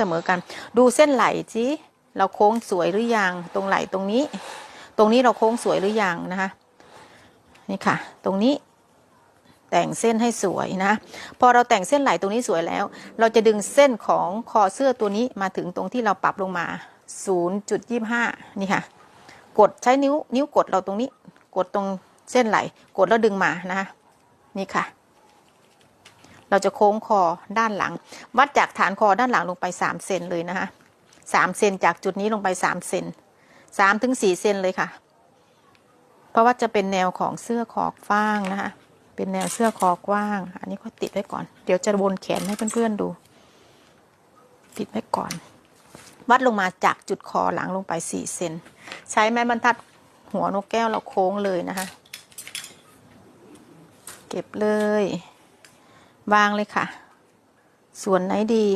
เสมอกัน ดูเส้นไหลสิเราโค้งสวยหรือยังตรงไหลตรงนี้ ตรงนี้เราโค้งสวยหรือยังนะคะนี่ค่ะ ตรงนี้แต่งเส้นให้สวยนะ พอเราแต่งเส้นไหลตรงนี้สวยแล้ว เราจะดึงเส้นของคอเสื้อตัวนี้มาถึงตรงที่เราปรับลงมา 0.25 นี่ค่ะ กดใช้นิ้วนิ้วกดเราตรงนี้ กดตรงเส้นไหล กดแล้วดึงมานะคะนี่ค่ะ เราจะโค้งคอด้านหลัง วัดจากฐานคอด้านหลังลงไป3เซนเลยนะคะ3เซนจากจุดนี้ลงไป3เซน3ถึง4เซนเลยค่ะ เพราะว่าจะเป็นแนวของเสื้อคอกว้างนะคะ เป็นแนวเสื้อคอกว้าง อันนี้ก็ติดไว้ก่อน เดี๋ยวจะวนแขนให้เพื่อนๆดู ติดไว้ก่อน วัดลงมาจากจุดคอหลังลงไป4เซน ใช้ไม้บรรทัดหัวนกแก้วเราโค้งเลยนะคะ เก็บเลย วางเลยค่ะ ส่วนไหนดี